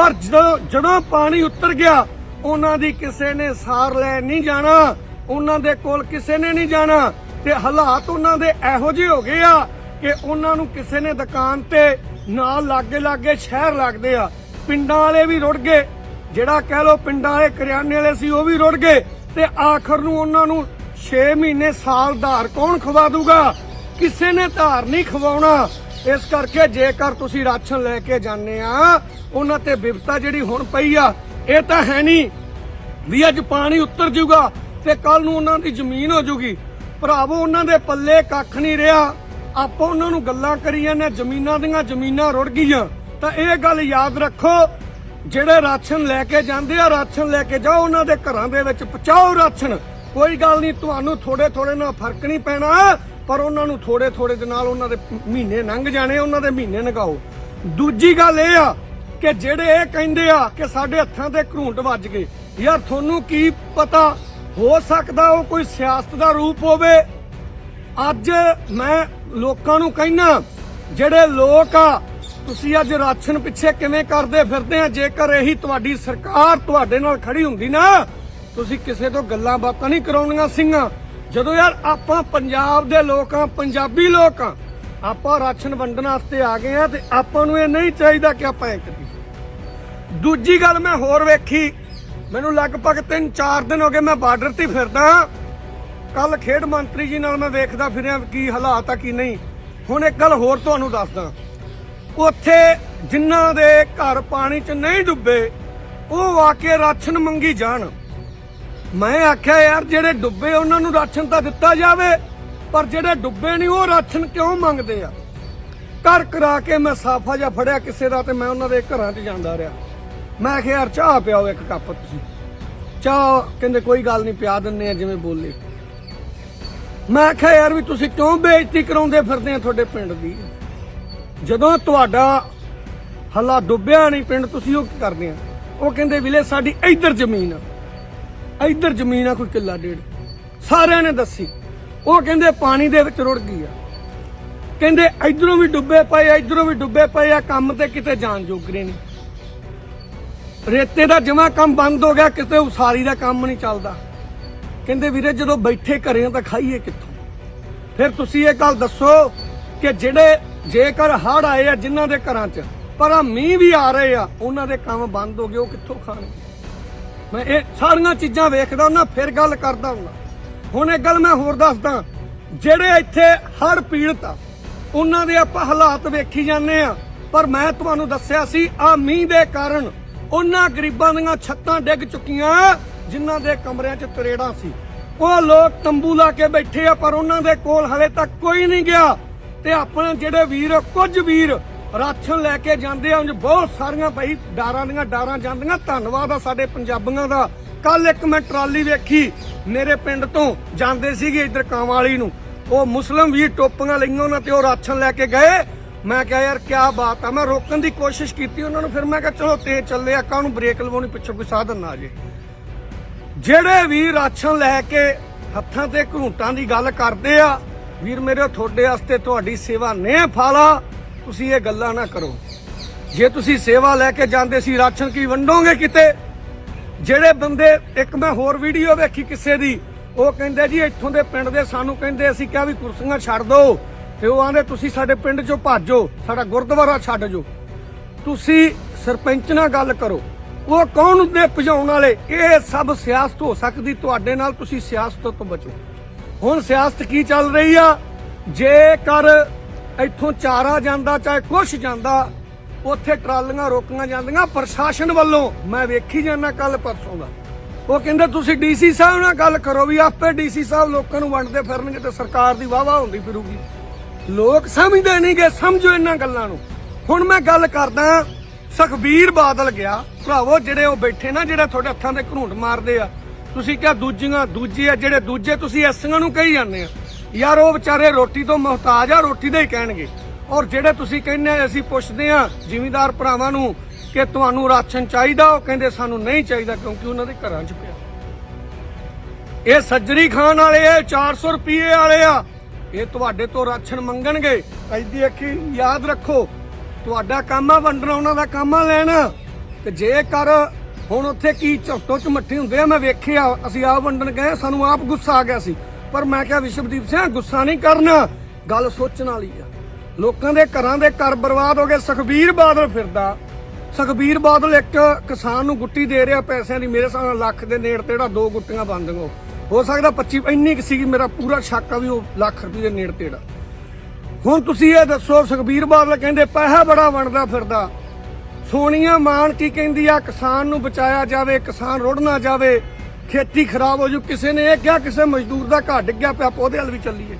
ਪਰ ਜਦੋਂ ਜਦੋਂ ਪਾਣੀ ਉਤਰ ਗਿਆ, ਉਹਨਾਂ ਦੀ ਕਿਸੇ ਨੇ ਸਾਰ ਲੈ ਨਹੀਂ ਜਾਣਾ। ਉਹਨਾਂ ਦੇ ਕੋਲ ਕਿਸੇ ਨੇ ਨਹੀਂ ਜਾਣਾ। ਤੇ ਹਾਲਾਤ ਉਹਨਾਂ ਦੇ ਇਹੋ ਜਿਹੇ ਹੋ ਗਏ ਆ ਕਿ ਉਹਨਾਂ ਨੂੰ ਕਿਸੇ ਨੇ ਦੁਕਾਨ ਤੇ ਨਾਲ ਲਾਗੇ ਲਾਗੇ ਸ਼ਹਿਰ ਲੱਗਦੇ ਆ। ਪਿੰਡਾਂ ਵਾਲੇ ਵੀ ਰੁੜ ਗਏ। ਜਿਹੜਾ ਕਹਿ ਲੋ ਪਿੰਡਾਂ ਵਾਲੇ ਕਰਿਆਨੇ ਵਾਲੇ ਸੀ, ਉਹ ਵੀ ਰੁੜ ਗਏ। ਤੇ ਆਖਰ ਨੂੰ ਉਹਨਾਂ ਨੂੰ 6 ਮਹੀਨੇ ਸਾਲ ਧਾਰ ਕੌਣ ਖਵਾ ਦੂਗਾ? ਕਿਸੇ ਨੇ ਧਾਰ ਨਹੀਂ ਖਵਾਉਣਾ। ਇਸ ਕਰਕੇ ਜੇਕਰ ਤੁਸੀਂ ਰਾਸ਼ਨ ਲੈ ਕੇ ਜਾਂਦੇ ਆ, ਉਹਨਾਂ ਤੇ ਬਿਪਤਾ ਜਿਹੜੀ ਹੁਣ ਪਈ ਆ, ਇਹ ਤਾਂ ਹੈ ਨਹੀਂ ਵੀ ਅੱਜ ਪਾਣੀ ਉੱਤਰ ਜਾਊਗਾ ਤੇ ਕੱਲ ਨੂੰ ਉਹਨਾਂ ਦੀ ਜ਼ਮੀਨ ਹੋ ਜਾਊਗੀ। ਭਰਾਵੋ, ਉਹਨਾਂ ਦੇ ਪੱਲੇ ਕੱਖ ਨਹੀਂ ਰਿਹਾ। ਆਪਾਂ ਉਹਨਾਂ ਨੂੰ ਗੱਲਾਂ ਕਰੀ ਜਾਂਦੇ ਜ਼ਮੀਨਾਂ ਦੀਆਂ ਜ਼ਮੀਨਾਂ ਰੁੜ ਗਈਆਂ। ਤਾਂ ਇਹ ਗੱਲ ਯਾਦ ਰੱਖੋ, ਜਿਹੜੇ ਰਾਸ਼ਨ ਲੈ ਕੇ ਜਾਂਦੇ ਆ, ਰਾਸ਼ਨ ਲੈ ਕੇ ਜਾਓ, ਉਹਨਾਂ ਦੇ ਘਰਾਂ ਦੇ ਵਿੱਚ ਪਹੁੰਚਾਓ ਰਾਸ਼ਨ। ਕੋਈ ਗੱਲ ਨਹੀਂ, ਤੁਹਾਨੂੰ ਥੋੜੇ ਥੋੜੇ ਨਾਲ ਫ਼ਰਕ ਨਹੀਂ ਪੈਣਾ। ਪਰ ਉਹਨਾਂ ਨੂੰ ਥੋੜੇ ਥੋੜੇ ਦੇ ਨਾਲ ਉਹਨਾਂ ਦੇ ਮਹੀਨੇ ਲੰਘ ਜਾਣੇ, ਉਹਨਾਂ ਦੇ ਮਹੀਨੇ ਨਗਾਓ ਦੂਜੀ ਗੱਲ ਇਹ ਆ ਕਿ ਜਿਹੜੇ ਇਹ ਕਹਿੰਦੇ ਆ ਕਿ ਸਾਡੇ ਹੱਥਾਂ ਤੇ ਘਰੂੰਟ ਵੱਜ ਗਏ, ਯਾਰ ਤੁਹਾਨੂੰ ਕੀ ਪਤਾ, ਹੋ ਸਕਦਾ ਉਹ ਕੋਈ ਸਿਆਸਤ ਦਾ ਰੂਪ ਹੋਵੇ। ਅੱਜ ਮੈਂ ਲੋਕਾਂ ਨੂੰ ਕਹਿਣਾ ਜਿਹੜੇ ਲੋਕ ਆ, ਤੁਸੀਂ ਅੱਜ ਰਾਸ਼ਨ ਪਿੱਛੇ ਕਿਵੇਂ ਕਰਦੇ ਫਿਰਦੇ ਆ? ਜੇਕਰ ਇਹੀ ਤੁਹਾਡੀ ਸਰਕਾਰ ਤੁਹਾਡੇ ਨਾਲ ਖੜੀ ਹੁੰਦੀ ਨਾ, ਤੁਸੀਂ ਕਿਸੇ ਤੋਂ ਗੱਲਾਂ ਬਾਤਾਂ ਨਹੀਂ ਕਰਾਉਣੀਆਂ ਸਿੰਘਾਂ। ਜਦੋਂ ਯਾਰ ਆਪਾਂ ਪੰਜਾਬ ਦੇ ਲੋਕ ਆ ਪੰਜਾਬੀ ਲੋਕ ਆ ਆਪਾਂ ਰਾਸ਼ਨ ਵੰਡਣ ਵਾਸਤੇ ਆ ਗਏ ਆ ਤੇ ਆਪਾਂ ਨੂੰ ਇਹ ਨਹੀਂ ਚਾਹੀਦਾ ਕਿ ਆਪਾਂ ਇੱਕ ਦੂਜੀ ਗੱਲ ਮੈਂ ਹੋਰ ਵੇਖੀ, ਮੈਨੂੰ ਲਗਭਗ 3-4 ਦਿਨ ਹੋ ਗਏ ਮੈਂ ਬਾਰਡਰ ਤੇ ਹੀ ਫਿਰਦਾ ਕੱਲ ਖੇਡ ਮੰਤਰੀ ਜੀ ਨਾਲ ਮੈਂ ਵੇਖਦਾ ਫਿਰਿਆ ਕੀ ਹਾਲਾਤ ਆ, ਕੀ ਨਹੀਂ। ਹੁਣ ਇੱਕ ਗੱਲ ਹੋਰ ਤੁਹਾਨੂੰ ਦੱਸਦਾ ਉੱਥੇ ਜਿਨ੍ਹਾਂ ਦੇ ਘਰ ਪਾਣੀ 'ਚ ਨਹੀਂ ਡੁੱਬੇ, ਉਹ ਵਾਕੇ ਰਾਸ਼ਨ ਮੰਗੀ ਜਾਣ। ਮੈਂ ਆਖਿਆ, ਯਾਰ, ਜਿਹੜੇ ਡੁੱਬੇ ਉਹਨਾਂ ਨੂੰ ਰਾਸ਼ਨ ਤਾਂ ਦਿੱਤਾ ਜਾਵੇ, ਪਰ ਜਿਹੜੇ ਡੁੱਬੇ ਨਹੀਂ, ਉਹ ਰਾਸ਼ਨ ਕਿਉਂ ਮੰਗਦੇ ਆ? ਘਰ ਕਰਾ ਕੇ ਮੈਂ ਸਾਫਾ ਜਿਹਾ ਫੜਿਆ ਕਿਸੇ ਦਾ ਤੇ ਮੈਂ ਉਹਨਾਂ ਦੇ ਘਰਾਂ 'ਚ ਜਾਂਦਾ ਰਿਹਾ। ਮੈਂ ਕਿਹਾ ਯਾਰ, ਚਾਹ ਪਿਆਓ ਇੱਕ ਕੱਪ ਤੁਸੀਂ। ਚਾਹ ਕਹਿੰਦੇ, ਕੋਈ ਗੱਲ ਨਹੀਂ, ਪਿਆ ਦਿੰਨੇ ਆ, ਜਿਵੇਂ ਬੋਲੇ। ਮੈਂ ਕਿਹਾ ਯਾਰ, ਵੀ ਤੁਸੀਂ ਕਿਉਂ ਬੇਇੱਜ਼ਤੀ ਕਰਾਉਂਦੇ ਫਿਰਦੇ ਆ ਤੁਹਾਡੇ ਪਿੰਡ ਦੀ? ਜਦੋਂ ਤੁਹਾਡਾ ਹੱਲਾ ਡੁੱਬਿਆ ਨਹੀਂ ਪਿੰਡ, ਤੁਸੀਂ ਉਹ ਕੀ ਕਰਦੇ ਆ? ਉਹ ਕਹਿੰਦੇ ਵਿਲੇ ਸਾਡੀ ਇੱਧਰ ਜ਼ਮੀਨ ਆ। ਇੱਧਰ ਜ਼ਮੀਨ ਆ ਕੋਈ ਕਿੱਲਾ ਡੇਢ। ਸਾਰਿਆਂ ਨੇ ਦੱਸੀ। ਉਹ ਕਹਿੰਦੇ ਪਾਣੀ ਦੇ ਵਿੱਚ ਰੁੜ ਗਈ ਆ। ਕਹਿੰਦੇ ਇਧਰੋਂ ਵੀ ਡੁੱਬੇ ਪਏ ਆ, ਇਧਰੋਂ ਵੀ ਡੁੱਬੇ ਪਏ ਆ, ਕੰਮ ਤੇ ਕਿਤੇ ਜਾਣ ਜੋਗਰੇ ਨਹੀਂ। ਰੇਤੇ ਦਾ ਜਮਾ ਕੰਮ ਬੰਦ ਹੋ ਗਿਆ, ਕਿਤੇ ਉਸਾਰੀ ਦਾ ਕੰਮ ਨਹੀਂ ਚੱਲਦਾ। ਕਹਿੰਦੇ ਵੀਰੇ ਜਦੋਂ ਬੈਠੇ ਘਰੇ ਆ ਤਾਂ ਖਾਈਏ ਕਿੱਥੋਂ? ਫਿਰ ਤੁਸੀਂ ਇਹ ਗੱਲ ਦੱਸੋ ਕਿ ਜਿਹੜੇ ਜੇਕਰ ਹੜ ਆਏ ਆ ਜਿਨ੍ਹਾਂ ਦੇ ਘਰਾਂ 'ਚ, ਪਰ ਆ ਮੀਂਹ ਵੀ ਆ ਰਹੇ ਆ, ਉਹਨਾਂ ਦੇ ਕੰਮ ਬੰਦ ਹੋ ਗਏ, ਉਹ ਕਿੱਥੋਂ ਖਾਣ ਮੈਂ ਇਹ ਸਾਰੀਆਂ ਚੀਜ਼ਾਂ ਵੇਖਦਾ ਹੁੰਦਾ, ਫਿਰ ਗੱਲ ਕਰਦਾ ਹੁੰਦਾ। ਹੁਣ ਇੱਕ ਗੱਲ ਮੈਂ ਹੋਰ ਦੱਸਦਾ, ਜਿਹੜੇ ਇੱਥੇ ਹੜ ਪੀੜਤ ਆ, ਉਹਨਾਂ ਦੇ ਆਪਾਂ ਹਾਲਾਤ ਵੇਖੀ ਜਾਂਦੇ ਆ। ਪਰ ਮੈਂ ਤੁਹਾਨੂੰ ਦੱਸਿਆ ਸੀ ਆ ਮੀਂਹ ਦੇ ਕਾਰਨ ਉਹਨਾਂ ਗਰੀਬਾਂ ਦੀਆਂ ਛੱਤਾਂ ਡਿੱਗ ਚੁੱਕੀਆਂ, ਜਿਨ੍ਹਾਂ ਦੇ ਕਮਰਿਆਂ 'ਚ ਤਰੇੜਾਂ ਸੀ। ਉਹ ਲੋਕ ਤੰਬੂ ਲਾ ਕੇ ਬੈਠੇ ਆ, ਪਰ ਉਹਨਾਂ ਦੇ ਕੋਲ ਹਲੇ ਤੱਕ ਕੋਈ ਨਹੀਂ ਗਿਆ। ਤੇ ਆਪਣੇ ਜਿਹੜੇ ਵੀਰ, ਕੁਝ ਵੀਰ ਰਾਸ਼ਨ ਲੈ ਕੇ ਜਾਂਦੇ ਆ, ਉਂਝ ਬਹੁਤ ਸਾਰੀਆਂ ਭਾਈ ਡਾਰਾਂ ਦੀਆਂ ਡਾਰਾਂ ਜਾਂਦੀਆਂ। ਧੰਨਵਾਦ ਆ ਸਾਡੇ ਪੰਜਾਬੀਆਂ ਦਾ। ਕੱਲ ਇੱਕ ਮੈਂ ਟਰਾਲੀ ਵੇਖੀ, ਮੇਰੇ ਪਿੰਡ ਤੋਂ ਜਾਂਦੇ ਸੀਗੇ ਇੱਧਰ ਕਾਂਵਾਲੀ ਨੂੰ। ਉਹ ਮੁਸਲਮ ਵੀਰ ਟੋਪੀਆਂ ਲਈਆਂ ਉਹਨਾਂ ਤੇ ਉਹ ਰਾਸ਼ਨ ਲੈ ਕੇ ਗਏ। ਮੈਂ ਕਿਹਾ, ਯਾਰ ਕੀ ਬਾਤ ਆ। ਮੈਂ ਰੋਕਣ ਦੀ ਕੋਸ਼ਿਸ਼ ਕੀਤੀ ਉਹਨਾਂ ਨੂੰ, ਫਿਰ ਮੈਂ ਕਿਹਾ, ਚਲੋ ਤੇ ਚੱਲੇ ਆ, ਕਾਹਨੂੰ ਬ੍ਰੇਕ ਲਵਾਉਣੀ, ਪਿੱਛੋਂ ਕੋਈ ਸਾਧਨ ਨਾ ਆ ਜੇ। ਜਿਹੜੇ ਵੀ ਰਾਸ਼ਨ ਲੈ ਕੇ ਹੱਥਾਂ ਤੇ ਘੂੰਟਾਂ ਦੀ ਗੱਲ ਕਰਦੇ ਆ, ਵੀਰ ਮੇਰੇ, ਤੁਹਾਡੇ ਵਾਸਤੇ ਤੁਹਾਡੀ ਸੇਵਾ ਨੇ ਫਾਲਾ। ਤੁਸੀਂ ਇਹ ਗੱਲਾਂ ਨਾ ਕਰੋ। ਜੇ ਤੁਸੀਂ ਸੇਵਾ ਲੈ ਕੇ ਜਾਂਦੇ ਸੀ, ਰਾਸ਼ਨ ਕੀ ਵੰਡੋਗੇ ਕਿਤੇ? ਜਿਹੜੇ ਬੰਦੇ, ਇੱਕ ਮੈਂ ਹੋਰ ਵੀਡੀਓ ਵੇਖੀ ਕਿਸੇ ਦੀ, ਉਹ ਕਹਿੰਦੇ ਜੀ, ਇੱਥੋਂ ਦੇ ਪਿੰਡ ਦੇ ਸਾਨੂੰ ਕਹਿੰਦੇ, ਅਸੀਂ ਕਿਹਾ ਵੀ ਕੁਰਸੀਆਂ ਛੱਡ ਦਿਓ ਤੇ ਉਹ ਆਂਦੇ, ਤੁਸੀਂ ਸਾਡੇ ਪਿੰਡ ਚੋਂ ਭਾਜੋ, ਸਾਡਾ ਗੁਰਦੁਆਰਾ ਛੱਡ ਜੋ। ਤੁਸੀਂ ਸਰਪੰਚ ਨਾਲ ਗੱਲ ਕਰੋ। ਉਹ ਕੌਣ ਦੇ ਭਜਾਉਣ ਵਾਲੇ? ਇਹ ਸਭ ਸਿਆਸਤ ਹੋ ਸਕਦੀ, ਤੁਹਾਡੇ ਨਾਲ ਤੁਸੀਂ ਸਿਆਸਤ ਤੋਂ ਬਚੋ। ਹੁਣ ਸਿਆਸਤ ਕੀ ਚੱਲ ਰਹੀ ਆ? ਜੇਕਰ ਇੱਥੋਂ ਚਾਰਾ ਜਾਂਦਾ, ਚਾਹੇ ਕੁਛ ਜਾਂਦਾ, ਉੱਥੇ ਟਰਾਲੀਆਂ ਰੋਕੀਆਂ ਜਾਂਦੀਆਂ ਪ੍ਰਸ਼ਾਸਨ ਵੱਲੋਂ। ਮੈਂ ਵੇਖੀ ਜਾਂਦਾ ਕੱਲ ਪਰਸੋਂ ਦਾ। ਉਹ ਕਹਿੰਦੇ, ਤੁਸੀਂ ਡੀਸੀ ਸਾਹਿਬ ਨਾਲ ਗੱਲ ਕਰੋ ਵੀ ਆਪੇ ਡੀਸੀ ਸਾਹਿਬ ਲੋਕਾਂ ਨੂੰ ਵੰਡਦੇ ਫਿਰਨਗੇ ਤੇ ਸਰਕਾਰ ਦੀ ਵਾਵਾ ਹੁੰਦੀ ਫਿਰੂਗੀ। ਲੋਕ ਸਮਝਦੇ ਨਹੀਂਗੇ ਸਮਝੋ ਇਹਨਾਂ ਗੱਲਾਂ ਨੂੰ। ਹੁਣ ਮੈਂ ਗੱਲ ਕਰਦਾ, ਸੁਖਬੀਰ ਬਾਦਲ ਗਿਆ। ਭਰਾਵੋ, ਜਿਹੜੇ ਉਹ ਬੈਠੇ ਨਾ, ਜਿਹੜੇ ਤੁਹਾਡੇ ਹੱਥਾਂ ਤੇ ਘਰੂੰਟ ਮਾਰਦੇ ਆ, ਤੁਸੀਂ ਕਿਹਾ ਦੂਜੀਆਂ, ਦੂਜੇ ਆ, ਜਿਹੜੇ ਦੂਜੇ ਤੁਸੀਂ ਐਸੀਆਂ ਨੂੰ ਕਹੀ ਜਾਂਦੇ ਆ। ਯਾਰ ਉਹ ਵਿਚਾਰੇ ਰੋਟੀ ਤੋਂ ਮੁਹਤਾਜ ਆ, ਰੋਟੀ ਦਾ ਹੀ ਕਹਿਣਗੇ। ਔਰ ਜਿਹੜੇ ਤੁਸੀਂ ਕਹਿੰਦੇ ਅਸੀਂ ਪੁੱਛਦੇ ਆ ਜ਼ਿਮੀਂਦਾਰ ਭਰਾਵਾਂ ਨੂੰ ਕਿ ਤੁਹਾਨੂੰ ਰਾਸ਼ਨ ਚਾਹੀਦਾ, ਉਹ ਕਹਿੰਦੇ ਸਾਨੂੰ ਨਹੀਂ ਚਾਹੀਦਾ ਕਿਉਂਕਿ ਉਹਨਾਂ ਦੇ ਘਰਾਂ 'ਚ ਪਿਆ। ਇਹ ਸੱਜਰੀ ਖਾਨ ਵਾਲੇ ਆ 400 ਰੁਪਏ ਵਾਲੇ ਆ। ਇਹ ਤੁਹਾਡੇ ਤੋਂ ਰਾਸ਼ਨ ਮੰਗਣਗੇ। ਐਦੀ ਅੱਖੀ ਯਾਦ ਰੱਖੋ, ਤੁਹਾਡਾ ਕੰਮ ਆ ਵੰਡਣਾ, ਉਹਨਾਂ ਦਾ ਕੰਮ ਆ ਲੈਣਾ। ਤੇ ਜੇਕਰ ਹੁਣ ਉੱਥੇ ਕੀ ਝੋਟੋ ਝਮੱਠੇ ਹੁੰਦੇ ਆ, ਮੈਂ ਵੇਖਿਆ, ਅਸੀਂ ਆਪ ਵੰਡਣ ਗਏ, ਸਾਨੂੰ ਆਪ ਗੁੱਸਾ ਆ ਗਿਆ ਸੀ। ਪਰ ਮੈਂ ਕਿਹਾ, ਵਿਸ਼ਵਦੀਪ ਸਿੰਘ, ਗੁੱਸਾ ਨਹੀਂ ਕਰਨਾ। ਗੱਲ ਸੋਚਣ ਵਾਲੀ ਆ। ਲੋਕਾਂ ਦੇ ਘਰਾਂ ਦੇ ਘਰ ਬਰਬਾਦ ਹੋ ਗਏ। ਸੁਖਬੀਰ ਬਾਦਲ ਫਿਰਦਾ। ਸੁਖਬੀਰ ਬਾਦਲ ਇੱਕ ਕਿਸਾਨ ਨੂੰ ਗੁੱਟੀ ਦੇ ਰਿਹਾ ਪੈਸਿਆਂ ਦੀ। ਮੇਰੇ ਹਿਸਾਬ ਨਾਲ ਲੱਖ ਦੇ ਨੇੜ ਤੇੜਾ ਦੋ ਗੁੱਟੀਆਂ ਬੰਦ ਹੋ ਹੋ ਸਕਦਾ 25 ਇੰਨੀ ਕੁ ਸੀਗੀ, ਮੇਰਾ ਪੂਰਾ ਸ਼ੱਕ ਆ ਵੀ ਉਹ ਲੱਖ ਰੁਪਏ ਦੇ ਨੇੜ ਤੇੜਾ ਹੁਣ ਤੁਸੀਂ ਇਹ ਦੱਸੋ, ਸੁਖਬੀਰ ਬਾਦਲ ਕਹਿੰਦੇ, ਪੈਸਾ ਬੜਾ ਵੰਡਦਾ ਫਿਰਦਾ। ਸੋਨੀਆ ਮਾਨ ਕੀ ਕਹਿੰਦੀ ਆ? ਕਿਸਾਨ ਨੂੰ ਬਚਾਇਆ ਜਾਵੇ, ਕਿਸਾਨ ਰੁੜ ਨਾ ਜਾਵੇ। ਖੇਤੀ ਖਰਾਬ ਹੋ ਜੂ, ਕਿਸੇ ਨੇ ਇਹ ਕਿਹਾ, ਕਿਸੇ ਮਜ਼ਦੂਰ ਦਾ ਘਰ ਡਿੱਗਿਆ ਪਿਆ, ਪੌਦੇ ਹਲ ਵੀ ਚੱਲੀਏ।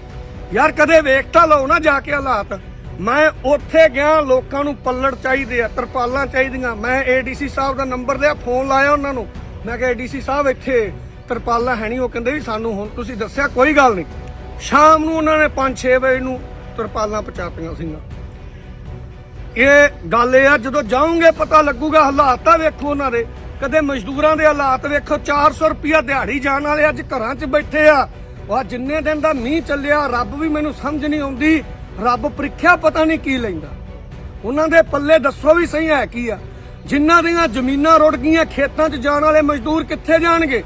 ਯਾਰ ਕਦੇ ਵੇਖ ਤਾਂ ਲਓ ਨਾ ਜਾ ਕੇ ਹਾਲਾਤ। ਮੈਂ ਉੱਥੇ ਗਿਆ, ਲੋਕਾਂ ਨੂੰ ਪੱਲੜ ਚਾਹੀਦੇ ਆ, ਤਰਪਾਲਾਂ ਚਾਹੀਦੀਆਂ। ਮੈਂ ਏਡੀਸੀ ਸਾਹਿਬ ਦਾ ਨੰਬਰ ਲਿਆ, ਫੋਨ ਲਾਇਆ ਉਹਨਾਂ ਨੂੰ। ਮੈਂ ਕਿਹਾ ਏਡੀਸੀ ਸਾਹਿਬ ਇੱਥੇ ਤਰਪਾਲਾਂ ਹੈ ਨਹੀਂ, ਉਹ ਕਹਿੰਦੇ ਵੀ ਸਾਨੂੰ ਹੁਣ ਤੁਸੀਂ ਦੱਸਿਆ, ਕੋਈ ਗੱਲ ਨਹੀਂ। ਸ਼ਾਮ ਨੂੰ ਉਹਨਾਂ ਨੇ 5-6 ਵਜੇ ਨੂੰ ਤਰਪਾਲਾਂ ਪਹੁੰਚਾਤੀਆਂ ਸੀਗੀਆਂ। ਇਹ ਗੱਲ ਇਹ ਆ, ਜਦੋਂ ਜਾਓਗੇ ਪਤਾ ਲੱਗੂਗਾ, ਹਾਲਾਤ ਤਾਂ ਵੇਖੋ ਉਹਨਾਂ ਦੇ। ਕਦੇ ਮਜ਼ਦੂਰਾਂ ਦੇ ਹਾਲਾਤ ਵੇਖੋ 400 ਰੁਪਿਆ ਦਿਹਾੜੀ ਜਾਣ ਵਾਲੇ ਅੱਜ ਘਰਾਂ 'ਚ ਬੈਠੇ ਆ। ਉਹ ਜਿੰਨੇ ਦਿਨ ਦਾ ਮੀਂਹ ਚੱਲਿਆ, ਰੱਬ ਵੀ ਮੈਨੂੰ ਸਮਝ ਨਹੀਂ ਆਉਂਦੀ। ਰੱਬ ਪ੍ਰੀਖਿਆ ਪਤਾ ਨਹੀਂ ਕੀ ਲੈਂਦਾ। ਉਹਨਾਂ ਦੇ ਪੱਲੇ ਦੱਸੋ ਵੀ ਸਹੀ ਹੈ ਕੀ ਆ। ਜਿਨ੍ਹਾਂ ਦੀਆਂ ਜ਼ਮੀਨਾਂ ਰੁੜ ਗਈਆਂ, ਖੇਤਾਂ 'ਚ ਜਾਣ ਵਾਲੇ ਮਜ਼ਦੂਰ ਕਿੱਥੇ ਜਾਣਗੇ?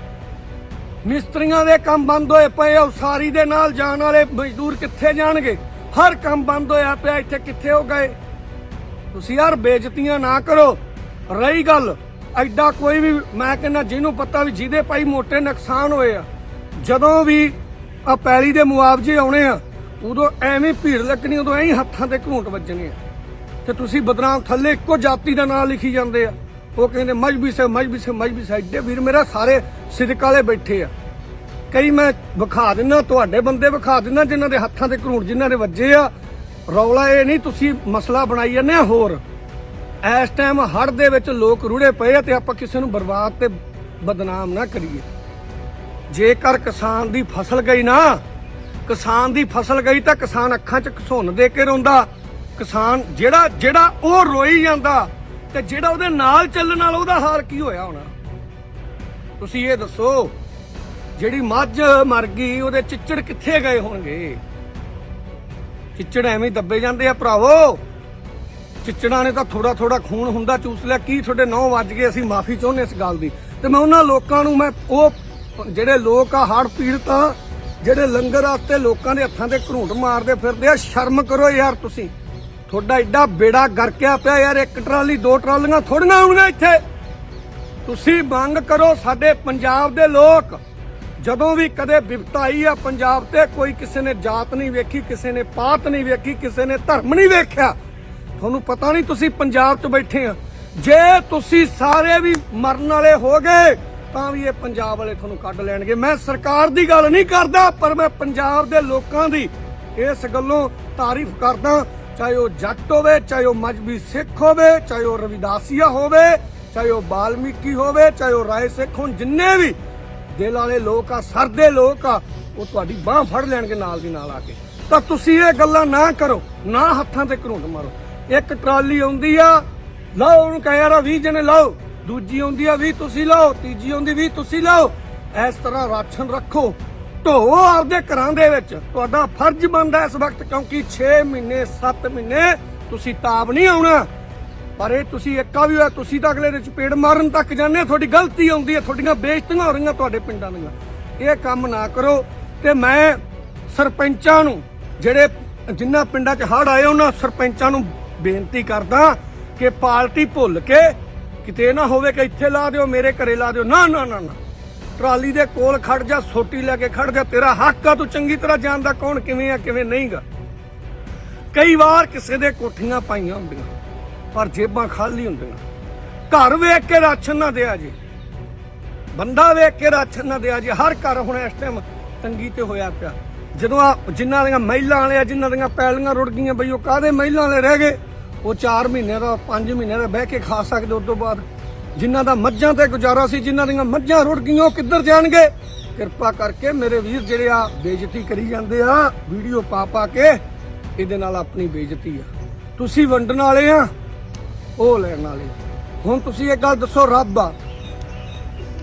ਮਿਸਤਰੀਆਂ ਦੇ ਕੰਮ ਬੰਦ ਹੋਏ ਪਏ ਆ, ਉਸਾਰੀ ਦੇ ਨਾਲ ਜਾਣ ਵਾਲੇ ਮਜ਼ਦੂਰ ਕਿੱਥੇ ਜਾਣਗੇ? ਹਰ ਕੰਮ ਬੰਦ ਹੋਇਆ ਪਿਆ, ਇੱਥੇ ਕਿੱਥੇ ਹੋ ਗਏ? ਤੁਸੀਂ ਯਾਰ ਬੇਇੱਜ਼ਤੀਆਂ ਨਾ ਕਰੋ। ਰਹੀ ਗੱਲ ਐਡਾ ਕੋਈ ਵੀ, ਮੈਂ ਕਹਿੰਦਾ ਜਿਹਨੂੰ ਪਤਾ ਵੀ ਜਿਹਦੇ ਭਾਈ ਮੋਟੇ ਨੁਕਸਾਨ ਹੋਏ ਆ, ਜਦੋਂ ਵੀ ਆ ਪੈਲੀ ਦੇ ਮੁਆਵਜ਼ੇ ਆਉਣੇ ਆ, ਉਦੋਂ ਐਵੇਂ ਭੀੜ ਲੱਗਣੀ, ਉਦੋਂ ਐਂ ਹੱਥਾਂ ਤੇ ਘੂੰਟ ਵੱਜਣੇ ਆ। ਤੇ ਤੁਸੀਂ ਬਦਨਾਮ ਥੱਲੇ ਇੱਕੋ ਜਾਤੀ ਦਾ ਨਾਮ ਲਿਖੀ ਜਾਂਦੇ ਆ। ਉਹ ਕਹਿੰਦੇ, ਮਜਬੀ ਸੇ ਮਜਬੀ ਸੇ ਮਜਬੀ ਸੇ। ਐਡੇ ਵੀਰ ਮੇਰਾ ਸਾਰੇ ਸਿਦਕ ਵਾਲੇ ਬੈਠੇ ਆ। ਕਈ ਮੈਂ ਵਿਖਾ ਦਿੰਦਾ, ਤੁਹਾਡੇ ਬੰਦੇ ਵਿਖਾ ਦਿੰਦਾ, ਜਿਨ੍ਹਾਂ ਦੇ ਹੱਥਾਂ ਤੇ ਘਰੂੜ ਜਿਨ੍ਹਾਂ ਦੇ ਵੱਜੇ ਆ। ਰੌਲਾ ਇਹ ਨਹੀਂ, ਤੁਸੀਂ ਮਸਲਾ ਬਣਾਈ ਜਾਂਦੇ ਆ ਹੋਰ। ਇਸ ਟਾਈਮ ਹੜ ਦੇ ਵਿੱਚ ਲੋਕ ਰੁੜੇ ਪਏ ਆ ਤੇ ਆਪਾਂ ਕਿਸੇ ਨੂੰ ਬਰਬਾਦ ਤੇ ਬਦਨਾਮ ਨਾ ਕਰੀਏ। ਜੇਕਰ ਕਿਸਾਨ ਦੀ ਫਸਲ ਗਈ ਨਾ, ਕਿਸਾਨ ਦੀ ਫਸਲ ਗਈ ਤਾਂ ਕਿਸਾਨ ਅੱਖਾਂ 'ਚ ਘਸੁੰਨ ਦੇ ਕੇ ਰੋਂਦਾ। ਕਿਸਾਨ ਜਿਹੜਾ ਜਿਹੜਾ ਉਹ ਰੋਈ ਜਾਂਦਾ ਤੇ ਜਿਹੜਾ ਉਹਦੇ ਨਾਲ ਚੱਲਣ ਨਾਲ ਉਹਦਾ ਹਾਲ ਕੀ ਹੋਇਆ ਹੋਣਾ? ਤੁਸੀਂ ਇਹ ਦੱਸੋ, ਜਿਹੜੀ ਮੱਝ ਮਰ ਗਈ, ਉਹਦੇ ਚਿੱਚੜ ਕਿੱਥੇ ਗਏ ਹੋਣਗੇ? ਚਿੱਚੜ ਐਵੇਂ ਦੱਬੇ ਜਾਂਦੇ ਆ ਭਰਾਵੋ। ਚਿੱਚੜਾਂ ਨੇ ਤਾਂ ਥੋੜਾ ਥੋੜਾ ਖੂਨ ਹੁੰਦਾ ਚੂਸ ਲਿਆ। ਕੀ ਤੁਹਾਡੇ ਨੌ ਵੱਜ ਗਏ, ਅਸੀਂ ਮਾਫੀ ਚਾਹੁੰਦੇ ਇਸ ਗੱਲ ਦੀ। ਤੇ ਮੈਂ ਉਹਨਾਂ ਲੋਕਾਂ ਨੂੰ, ਮੈਂ ਉਹ ਜਿਹੜੇ ਲੋਕ ਆ ਹੜ ਪੀੜਤ ਆ, ਜਿਹੜੇ ਲੰਗਰ ਵਾਸਤੇ ਲੋਕਾਂ ਦੇ ਹੱਥਾਂ ਤੇ ਘਰੂੰਟ ਮਾਰਦੇ ਫਿਰਦੇ ਆ, ਸ਼ਰਮ ਕਰੋ ਯਾਰ ਤੁਸੀਂ। ਤੁਹਾਡਾ ਐਡਾ ਬੇੜਾ ਗਰਕਿਆ ਪਿਆ ਯਾਰ, ਇੱਕ ਟਰਾਲੀ, ਦੋ ਟਰਾਲੀਆਂ ਥੋੜੀਆਂ ਆਉਣਗੀਆਂ ਇੱਥੇ। ਤੁਸੀਂ ਮੰਗ ਕਰੋ ਸਾਡੇ ਪੰਜਾਬ ਦੇ ਲੋਕ, ਜਦੋਂ ਵੀ ਕਦੇ ਵਿਪਤਾ ਆਈ ਆ ਪੰਜਾਬ ਤੇ, ਕੋਈ ਕਿਸੇ ਨੇ ਜਾਤ ਨਹੀਂ ਵੇਖੀ, ਕਿਸੇ ਨੇ ਪਾਤ ਨਹੀਂ ਵੇਖੀ, ਕਿਸੇ ਨੇ ਧਰਮ ਨਹੀਂ ਵੇਖਿਆ ਤੁਹਾਨੂੰ ਪਤਾ ਨਹੀਂ ਤੁਸੀਂ ਪੰਜਾਬ 'ਚ ਬੈਠੇ ਆ। ਜੇ ਤੁਸੀਂ ਸਾਰੇ ਵੀ ਮਰਨ ਵਾਲੇ ਹੋ ਗਏ, ਤਾਂ ਵੀ ਇਹ ਪੰਜਾਬ ਵਾਲੇ ਤੁਹਾਨੂੰ ਕੱਢ ਲੈਣਗੇ। ਮੈਂ ਸਰਕਾਰ ਦੀ ਗੱਲ ਨਹੀਂ ਕਰਦਾ, ਪਰ ਮੈਂ ਪੰਜਾਬ ਦੇ ਲੋਕਾਂ ਦੀ ਇਸ ਗੱਲੋਂ ਤਾਰੀਫ ਕਰਦਾ, ਚਾਹੇ ਉਹ ਜੱਟ ਹੋਵੇ, ਚਾਹੇ ਉਹ ਮਜਬੀ ਸਿੱਖ ਹੋਵੇ, ਚਾਹੇ ਉਹ ਰਵਿਦਾਸੀਆ ਹੋਵੇ, ਚਾਹੇ ਉਹ ਬਾਲਮੀਕੀ ਹੋਵੇ, ਚਾਹੇ ਉਹ ਰਾਏ ਸਿੱਖ ਹੋਣ, ਜਿੰਨੇ ਵੀ ਦਿਲ ਵਾਲੇ ਲੋਕ ਆ ਸਰਦੇ ਲੋਕ ਆ, ਉਹ ਤੁਹਾਡੀ ਬਾਹ ਫੜ ਲੈਣਗੇ ਨਾਲ ਦੀ ਨਾਲ ਆ ਕੇ। ਤਾਂ ਤੁਸੀਂ ਇਹ ਗੱਲਾਂ ਨਾ ਕਰੋ, ਨਾ ਹੱਥਾਂ ਤੇ ਘਰੁੰਡ ਮਾਰੋ। ਇੱਕ ਟਰਾਲੀ ਆਉਂਦੀ ਆ, ਲਾਓ ਉਹਨੂੰ ਕਹੇ ਯਾਰ 20 ਜਣੇ ਲਾਓ। ਦੂਜੀ ਆਉਂਦੀ ਆ 20 ਤੁਸੀਂ ਲਾਓ, ਤੀਜੀ ਆਉਂਦੀ 20 ਤੁਸੀਂ ਲਾਓ। ਇਸ ਤਰ੍ਹਾਂ ਰਾਸ਼ਨ ਰੱਖੋ ਢੋ ਆਪਦੇ ਘਰਾਂ ਦੇ ਵਿੱਚ। ਤੁਹਾਡਾ ਫਰਜ਼ ਬਣਦਾ ਇਸ ਵਕਤ, ਕਿਉਂਕਿ 6 ਮਹੀਨੇ 7 ਮਹੀਨੇ ਤੁਸੀਂ ਤਾਬ ਨਹੀਂ ਆਉਣਾ। ਪਰ ਇਹ ਤੁਸੀਂ ਇੱਕਾ ਵੀ ਹੋਇਆ, ਤੁਸੀਂ ਤਾਂ ਅਗਲੇ ਦੇ ਚਪੇੜ ਮਾਰਨ ਤੱਕ ਜਾਂਦੇ ਤੁਹਾਡੀ ਗਲਤੀ ਆਉਂਦੀ ਹੈ, ਤੁਹਾਡੀਆਂ ਬੇਇੱਜ਼ਤੀਆਂ ਹੋ ਰਹੀਆਂ ਤੁਹਾਡੇ ਪਿੰਡਾਂ ਦੀਆਂ। ਇਹ ਕੰਮ ਨਾ ਕਰੋ ਤੇ ਮੈਂ ਸਰਪੰਚਾਂ ਨੂੰ, ਜਿਹੜੇ ਜਿਨ੍ਹਾਂ ਪਿੰਡਾਂ 'ਚ ਹੜ੍ਹ ਆਏ, ਉਹਨਾਂ ਸਰਪੰਚਾਂ ਨੂੰ ਬੇਨਤੀ ਕਰਦਾ ਕਿ ਪਾਰਟੀ ਭੁੱਲ ਕੇ ਕਿਤੇ ਨਾ ਹੋਵੇ ਕਿ ਇੱਥੇ ਲਾ ਦਿਓ, ਮੇਰੇ ਘਰੇ ਲਾ ਦਿਓ। ਨਾ ਨਾ ਨਾ ਨਾ। ਟਰਾਲੀ ਦੇ ਕੋਲ ਖੜ ਜਾ, ਸੋਟੀ ਲੈ ਕੇ ਖੜ ਜਾ, ਤੇਰਾ ਹੱਕ ਆ, ਤੂੰ ਚੰਗੀ ਤਰ੍ਹਾਂ ਜਾਣਦਾ ਕੌਣ ਕਿਵੇਂ ਆ, ਕਿਵੇਂ ਨਹੀਂਗਾ। ਕਈ ਵਾਰ ਕਿਸੇ ਦੇ ਕੋਠੀਆਂ ਪਾਈਆਂ ਹੁੰਦੀਆਂ, ਪਰ ਜੇਬਾਂ ਖਾਲੀ ਹੁੰਦੀਆਂ। ਘਰ ਵੇਖ ਕੇ ਰਾਸ਼ਨ ਨਾ ਦਿਆ ਜੀ। ਬੰਦਾ ਵੇਖ ਕੇ ਰਾਸ਼ਨ ਨਾ ਦਿਆ ਜੀ। ਹਰ ਘਰ ਹੁਣ ਇਸ ਟਾਈਮ ਤੰਗੀ ਤੇ ਹੋਇਆ ਪਿਆ। ਜਦੋਂ ਆ ਜਿਨ੍ਹਾਂ ਦੀਆਂ ਮਹਿਲਾਂ ਵਾਲੇ ਆ, ਜਿਨ੍ਹਾਂ ਦੀਆਂ ਪੈਲੀਆਂ ਰੁੜ ਗਈਆਂ ਬਈ, ਉਹ ਕਾਹਦੇ ਮਹਿਲਾਂ ਵਾਲੇ ਰਹਿ ਗਏ? ਉਹ 4 ਮਹੀਨੇ ਦਾ 5 ਮਹੀਨੇ ਦਾ ਬਹਿ ਕੇ ਖਾ ਸਕਦੇ ਉਸ ਤੋਂ ਬਾਅਦ। ਜਿਨ੍ਹਾਂ ਦਾ ਮੱਝਾਂ ਤੇ ਗੁਜ਼ਾਰਾ ਸੀ, ਜਿਨ੍ਹਾਂ ਦੀਆਂ ਮੱਝਾਂ ਰੁੜ ਗਈਆਂ, ਉਹ ਕਿੱਧਰ ਜਾਣਗੇ? ਕਿਰਪਾ ਕਰਕੇ ਮੇਰੇ ਵੀਰ ਜਿਹੜੇ ਆ, ਬੇਇੱਜ਼ਤੀ ਕਰੀ ਜਾਂਦੇ ਆ। ਵੀਡੀਓ ਪਾ ਪਾ ਕੇ ਇਹਦੇ ਨਾਲ ਆਪਣੀ ਬੇਇੱਜ਼ਤੀ ਆ। ਤੁਸੀਂ ਵੰਡਣ ਵਾਲੇ ਆ, ਉਹ ਲੈਣ ਵਾਲੇ ਹੁਣ ਤੁਸੀਂ ਇਹ ਗੱਲ ਦੱਸੋ, ਰੱਬ ਆ।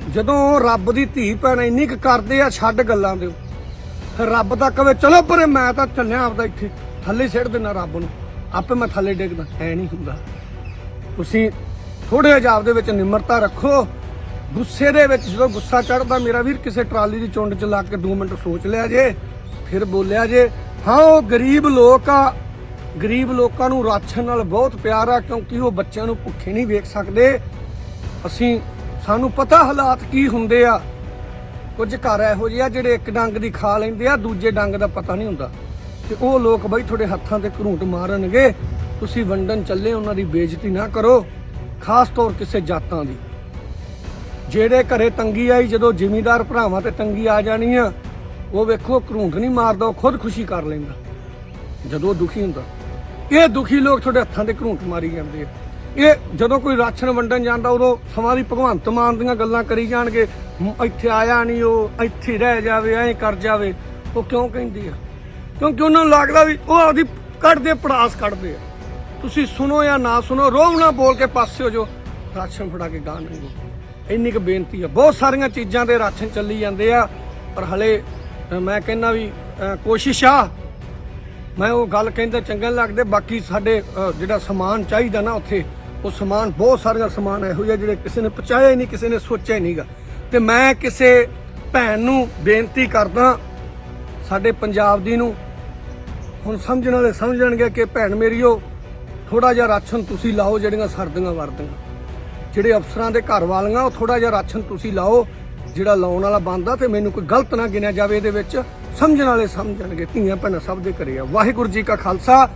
ਜਦੋਂ ਰੱਬ ਦੀ ਧੀ ਭੈਣ ਇੰਨੀ ਕੁ ਕਰਦੇ ਆ, ਛੱਡ ਗੱਲਾਂ ਦਿਓ ਰੱਬ ਤਾਂ ਕਵੇ ਚਲੋ ਪਰੇ ਮੈਂ ਤਾਂ ਚੱਲਿਆ ਆਪਦਾ ਇੱਥੇ। ਥੱਲੇ ਸਿੱਟ ਦੇਣਾ ਰੱਬ ਨੂੰ। ਆਪੇ ਮੈਂ ਥੱਲੇ ਡਿੱਗਦਾ ਐ ਨਹੀਂ ਹੁੰਦਾ। ਤੁਸੀਂ ਥੋੜੇ ਜਿਹਾ ਦੇ ਵਿੱਚ ਨਿਮਰਤਾ ਰੱਖੋ। ਗੁੱਸੇ ਦੇ ਵਿੱਚ ਜਦੋਂ ਗੁੱਸਾ ਚੜਦਾ ਮੇਰਾ ਵੀਰ ਕਿਸੇ ਟਰਾਲੀ ਦੀ ਚੁੰਡ 'ਚ ਲੱਗ ਕੇ 2 ਮਿੰਟ ਸੋਚ ਲਿਆ ਜੇ, ਫਿਰ ਬੋਲਿਆ ਜੇ, ਹਾਂ, ਉਹ ਗਰੀਬ ਲੋਕ ਆ। ਗਰੀਬ ਲੋਕਾਂ ਨੂੰ ਰਾਸ਼ਨ ਨਾਲ ਬਹੁਤ ਪਿਆਰ ਆ, ਕਿਉਂਕਿ ਉਹ ਬੱਚਿਆਂ ਨੂੰ ਭੁੱਖੇ ਨਹੀਂ ਵੇਖ ਸਕਦੇ। ਅਸੀਂ, ਸਾਨੂੰ ਪਤਾ ਹਾਲਾਤ ਕੀ ਹੁੰਦੇ ਆ। ਕੁਝ ਘਰ ਇਹੋ ਜਿਹੇ ਆ ਜਿਹੜੇ ਇੱਕ ਡੰਗ ਦੀ ਖਾ ਲੈਂਦੇ ਆ, ਦੂਜੇ ਡੰਗ ਦਾ ਪਤਾ ਨਹੀਂ ਹੁੰਦਾ। ਤੇ ਉਹ ਲੋਕ ਬਈ ਤੁਹਾਡੇ ਹੱਥਾਂ ਤੇ ਘਰੂਟ ਮਾਰਨਗੇ। ਤੁਸੀਂ ਵੰਡਣ ਚੱਲੇ, ਉਹਨਾਂ ਦੀ ਬੇਇੱਜ਼ਤੀ ਨਾ ਕਰੋ, ਖਾਸ ਤੌਰ ਕਿਸੇ ਜਾਤਾਂ ਦੀ। ਜਿਹੜੇ ਘਰੇ ਤੰਗੀ ਆਈ, ਜਦੋਂ ਜ਼ਿਮੀਦਾਰ ਭਰਾਵਾਂ ਤੇ ਤੰਗੀ ਆ ਜਾਣੀ ਆ, ਉਹ ਵੇਖੋ, ਘਰੂਟ ਨਹੀਂ ਮਾਰਦਾ, ਉਹ ਖੁਦ ਖੁਸ਼ੀ ਕਰ ਲੈਂਦਾ। ਜਦੋਂ ਦੁਖੀ ਹੁੰਦਾ। ਇਹ ਦੁਖੀ ਲੋਕ ਤੁਹਾਡੇ ਹੱਥਾਂ ਤੇ ਘਰੂਟ ਮਾਰੀ ਜਾਂਦੇ ਆ। ਇਹ ਜਦੋਂ ਕੋਈ ਰਾਸ਼ਨ ਵੰਡਣ ਜਾਂਦਾ, ਉਦੋਂ ਸਮਾਂ ਦੀ ਭਗਵੰਤ ਮਾਨ ਦੀਆਂ ਗੱਲਾਂ ਕਰੀ ਜਾਣਗੇ। ਇੱਥੇ ਆਇਆ ਨਹੀਂ ਉਹ, ਇੱਥੇ ਰਹਿ ਜਾਵੇ, ਐਂ ਕਰ ਜਾਵੇ। ਉਹ ਕਿਉਂ ਕਹਿੰਦੀ ਆ? ਕਿਉਂਕਿ ਉਹਨਾਂ ਨੂੰ ਲੱਗਦਾ ਵੀ ਉਹ ਆਪਦੀ ਕੱਢਦੇ ਪੜਾਸ ਕੱਢਦੇ ਆ। ਤੁਸੀਂ ਸੁਣੋ ਜਾਂ ਨਾ ਸੁਣੋ ਰੋਮ ਨਾ ਬੋਲ ਕੇ ਪਾਸੇ ਹੋ ਜਾਓ। ਰਾਸ਼ਨ ਫੜਾ ਕੇ ਗਾਂ ਨਹੀਂ ਇੰਨੀ ਕੁ ਬੇਨਤੀ ਆ। ਬਹੁਤ ਸਾਰੀਆਂ ਚੀਜ਼ਾਂ ਦੇ ਰਾਸ਼ਨ ਚੱਲੀ ਜਾਂਦੇ ਆ। ਪਰ ਹਲੇ ਮੈਂ ਕਹਿੰਦਾ ਵੀ ਕੋਸ਼ਿਸ਼ ਆ। ਮੈਂ ਉਹ ਗੱਲ ਕਹਿੰਦਾ ਚੰਗਾ ਨੀ ਲੱਗਦੇ। ਬਾਕੀ ਸਾਡੇ ਜਿਹੜਾ ਸਮਾਨ ਚਾਹੀਦਾ ਨਾ ਉੱਥੇ, ਉਹ ਸਮਾਨ, ਬਹੁਤ ਸਾਰੀਆਂ ਸਮਾਨ ਇਹੋ ਜਿਹੇ ਜਿਹੜੇ ਕਿਸੇ ਨੇ ਪਹੁੰਚਾਇਆ ਹੀ ਨਹੀਂ, ਕਿਸੇ ਨੇ ਸੋਚਿਆ ਹੀ ਨਹੀਂਗਾ ਤੇ ਮੈਂ ਕਿਸੇ ਭੈਣ ਨੂੰ ਬੇਨਤੀ ਕਰਦਾ, ਸਾਡੇ ਪੰਜਾਬ ਦੀ ਨੂੰ, ਹੁਣ ਸਮਝਣ ਵਾਲੇ ਸਮਝਣਗੇ ਕਿ ਭੈਣ ਮੇਰੀਓ ਥੋੜਾ ਜਿਹਾ ਰਾਸ਼ਨ ਤੁਸੀਂ ਲਾਓ ਜਿਹੜੀਆਂ ਸਰਦੀਆਂ ਵਰਦੀਆਂ। ਜਿਹੜੇ ਅਫਸਰਾਂ ਦੇ ਘਰ ਵਾਲੀਆਂ, ਉਹ ਥੋੜਾ ਜਿਹਾ ਰਾਸ਼ਨ ਤੁਸੀਂ ਲਾਓ, ਜਿਹੜਾ ਲਾਉਣ ਵਾਲਾ ਬੰਦਾ ਤੇ ਮੈਨੂੰ ਕੋਈ ਗਲਤ ਨਾ ਗਿਣਿਆ ਜਾਵੇ ਇਹਦੇ ਵਿੱਚ। ਸਮਝਣ ਵਾਲੇ ਸਮਝਣਗੇ ਧੀਆਂ ਭੈਣਾਂ ਸਭ ਦੇ ਘਰੇ ਆ। ਵਾਹਿਗੁਰੂ ਜੀ ਕਾ ਖਾਲਸਾ